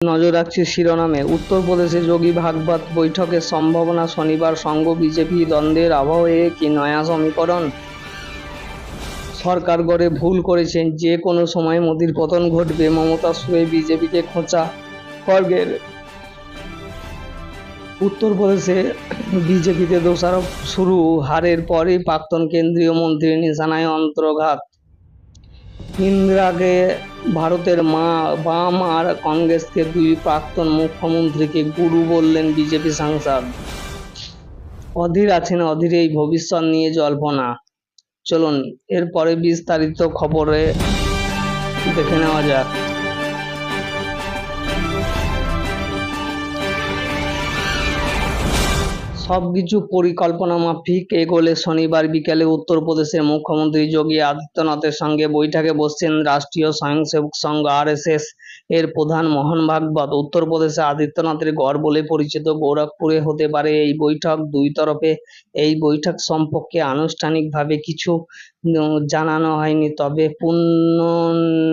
নজর রাখছি শিরোনামে। উত্তরপ্রদেশে যোগী ভাগবত বৈঠকের সম্ভাবনা শনিবার সঙ্গ বিজেপি দ্বন্দ্বের আবহে কি নয়া সমীকরণ? সরকার গড়ে ভুল করেছেন, যে কোনো সময় মোদির পতন ঘটবে, মমতা সুরে বিজেপিকে খোঁচা খড়গের। উত্তরপ্রদেশে বিজেপিতে দোষারোপ শুরু, হারের পরই প্রাক্তন কেন্দ্রীয় মন্ত্রী নিশানায় অন্তর্ঘাত। ইন্দিরাকে ভারতের মা, বাম আর কংগ্রেসকে দুই প্রাক্তন মুখ্যমন্ত্রীকে গুরু বললেন বিজেপি সাংসদ। অধীর আছেন অধীর এই ভবিষ্যৎ নিয়ে জল্পনা। চলুন, এরপরে বিস্তারিত খবরে দেখে নেওয়া যাক। সবকিছু পরিকল্পনা মাফিক, এগোলে শনিবার বিকেলে উত্তরপ্রদেশের মুখ্যমন্ত্রী যোগী আদিত্যনাথের সঙ্গে বৈঠকে বসছেন রাষ্ট্রীয় স্বয়ংসেবক সংঘ আরএসএস। এর প্রধান মোহন ভাগবত, উত্তরপ্রদেশে আদিত্যনাথের গড় বলে পরিচিত গোরখপুরে হতে পারে এই বৈঠক। দুই তরফে এই বৈঠক সম্পর্কে আনুষ্ঠানিকভাবে কিছু জানানো হয়নি, তবে পূর্ণ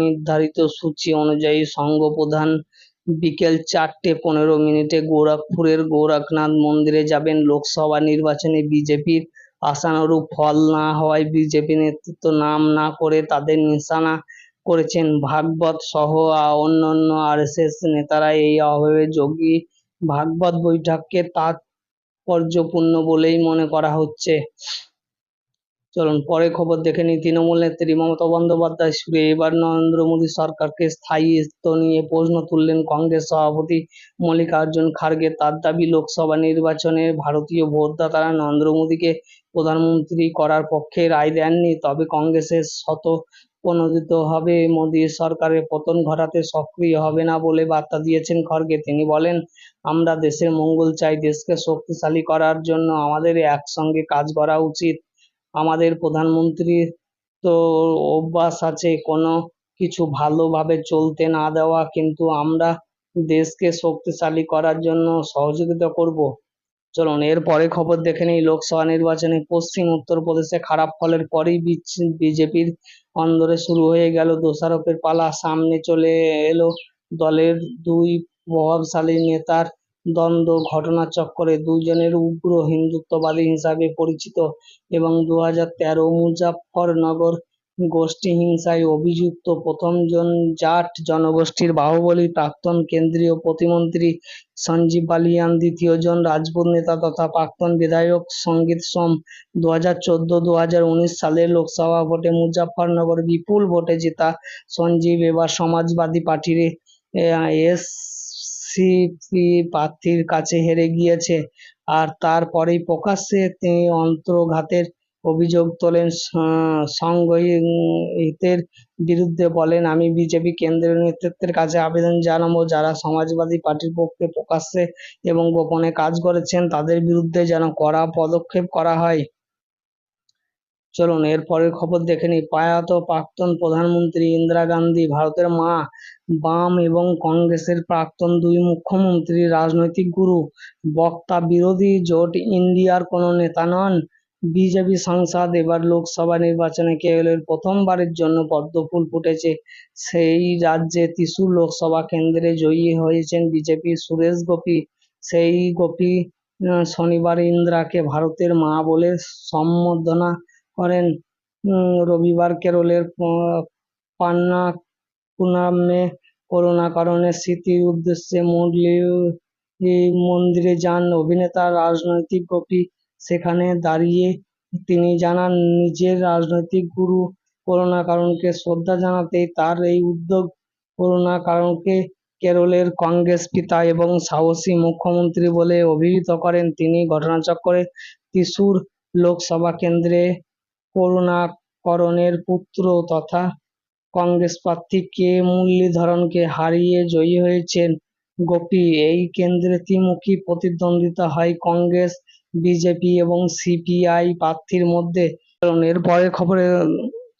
নির্ধারিত সূচি অনুযায়ী সংঘ প্রধান বিকেল চারটে পনেরো মিনিটে গোরখপুরের গোরখনাথ মন্দিরে যাবেন লোকসভা নির্বাচনে বিজেপির আশানুরূপ ফল না হওয়ায় বিজেপি নেতৃত্ব নাম না করে তাদের নিশানা করেছেন ভাগবত সহ অন্যান্য আরএসএস নেতারা। এই অভাবে যোগী ভাগবত বৈঠককে তাৎপর্যপূর্ণ বলেই মনে করা হচ্ছে। চলুন, পরে খবর দেখে নিই। তৃণমূল নেত্রী মমতা বন্দ্যোপাধ্যায় সুরে এবার নরেন্দ্র মোদী সরকারকে স্থায়িত্ব নিয়ে প্রশ্ন তুললেন কংগ্রেস সভাপতি মল্লিকার্জুন খার্গে। তার দাবি, লোকসভা নির্বাচনে ভারতীয় ভোটদাতারা নরেন্দ্র মোদীকে প্রধানমন্ত্রী করার পক্ষে রায় দেননি। তবে কংগ্রেসের শত প্রণোদিত হবে মোদী সরকারের, পতন ঘটাতে সক্রিয় হবে না বলে বার্তা দিয়েছেন খড়গে তিনি বলেন, আমরা দেশের মঙ্গল চাই, দেশকে শক্তিশালী করার জন্য আমাদের একসঙ্গে কাজ করা উচিত। আমাদের প্রধানমন্ত্রীর তো অভ্যাস আছে, কোনো কিছু ভালোভাবে চলতে না দেওয়া, কিন্তু আমরা দেশকে শক্তিশালী করার জন্য সহযোগিতা করব। চলুন এরপরে খবর দেখে নিই, লোকসভা নির্বাচনে পশ্চিম উত্তরপ্রদেশে খারাপ ফলের পরেই বিজেপির অন্দরে শুরু হয়ে গেল দোষারোপের পালা। সামনে চলে এলো দলের দুই প্রভাবশালী নেতার দ্বন্দ্ব ঘটনাচক্রে দুজনের উগ্র হিন্দুত্ববাদী হিসাবে পরিচিত এবং দু হাজার তেরো মুজাফফরনগর গোষ্ঠী হিংসায় অভিযুক্ত প্রথমজন জাট জনগোষ্ঠীর বাহুবলী প্রাক্তন কেন্দ্রীয় প্রতিমন্ত্রী সঞ্জীব বালিয়ান, দ্বিতীয়জন রাজপুত নেতা তথা প্রাক্তন বিধায়ক সংগীত সোম। দু হাজার চোদ্দ দু হাজার উনিশ সালের লোকসভা ভোটে মুজাফফরনগর বিপুল ভোটে জেতা সঞ্জীব এবার সমাজবাদী পার্টির এস সিপি প্রার্থীর কাছে হেরে গিয়েছে আর তারপরেই প্রকাশ্যে তিনি অন্তর্ঘাতের অভিযোগ তোলেন সংঘহিতের বিরুদ্ধে বলেন, আমি বিজেপি কেন্দ্রীয় নেতৃত্বের কাছে আবেদন জানাব। যারা সমাজবাদী পার্টির পক্ষে প্রকাশ্যে এবং গোপনে কাজ করেছেন, তাদের বিরুদ্ধে যেন কড়া পদক্ষেপ করা হয়। চলুন এর পরের খবর দেখে নিই। প্রয়াত প্রাক্তন প্রধানমন্ত্রী ইন্দিরা গান্ধী ভারতের মা, বাম এবং কংগ্রেসের প্রাক্তন দুই মুখ্যমন্ত্রী রাজনৈতিক গুরু, বক্তা বিরোধী জোট ইন্ডিয়ার কোনো নেতা নন। বিজেপি সাংসদ এবার লোকসভা নির্বাচনে কেরলের প্রথমবারের জন্য পদ্মফুল ফুটেছে। সেই রাজ্যে ত্রিশূর লোকসভা কেন্দ্রে জয়ী হয়েছেন বিজেপি সুরেশ গোপী। সেই গোপী শনিবার ইন্দিরাকে ভারতের মা বলে সম্বোধনা করেন। রবিবার কেরলের পান্নাকুনামে করোনা কারণে স্মৃতির উদ্দেশ্যে মুরলী মন্দিরে যান অভিনেতা, রাজনৈতিক গোপী। সেখানে দাঁড়িয়ে তিনি জানান, নিজের রাজনৈতিক গুরু করোনা কারণকে শ্রদ্ধা জানাতেই তার এই উদ্যোগ করোনা কারণকে কেরলের কংগ্রেস পিতা এবং সাহসী মুখ্যমন্ত্রী বলে অভিহিত করেন। তিনি ঘটনাচক্রে ত্রিশূর লোকসভা কেন্দ্রে করুণাকরণের পুত্র তথা কংগ্রেস প্রার্থী কে মুরলীধরনকে হারিয়ে জয়ী হয়েছেন। গোপী, এই কেন্দ্রে ত্রিমুখী প্রতিদ্বন্দ্বিতা হয় কংগ্রেস, বিজেপি এবং সিপিআই প্রার্থীর মধ্যে। এর পরের খবরে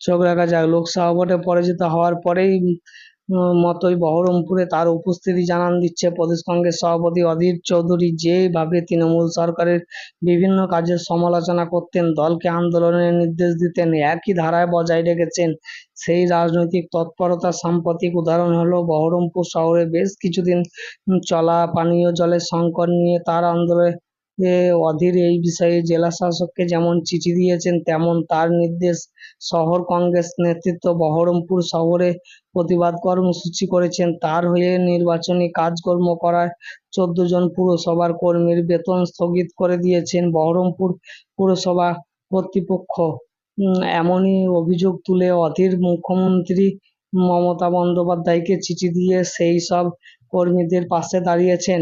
চোখ রাখা যাক, লোকসভা ভোটে পরাজিত হওয়ার পরেই মতোই বহরমপুরে তার উপস্থিতি জানান দিচ্ছে প্রদেশ কংগ্রেস সভাপতি অধীর চৌধুরী। যেভাবে তৃণমূল সরকারের বিভিন্ন কাজের সমালোচনা করতেন, দলকে আন্দোলনের নির্দেশ দিতেন, একই ধারায় বজায় রেখেছেন, সেই রাজনৈতিক তৎপরতার সাম্প্রতিক উদাহরণ হলো বহরমপুর শহরে বেশ কিছুদিন চলা পানীয় জলের সংকট নিয়ে তার আন্দোলনে অধীর এই বিষয়ে জেলা শাসককে যেমন চিঠি দিয়েছেন, তেমন তার নির্দেশ শহর কংগ্রেস নেতৃত্ব বহরমপুর শহরে প্রতিবাদ কর্মসূচি করেছেন। তার হয়ে নির্বাচনী কাজকর্ম করার চোদ্দ জন পুরসভার কর্মীর বেতন স্থগিত করে দিয়েছেন বহরমপুর পুরসভা কর্তৃপক্ষ। এমনই অভিযোগ তুলে অধীর মুখ্যমন্ত্রী মমতা বন্দ্যোপাধ্যায়কে চিঠি দিয়ে সেই সব কর্মীদের পাশে দাঁড়িয়েছেন।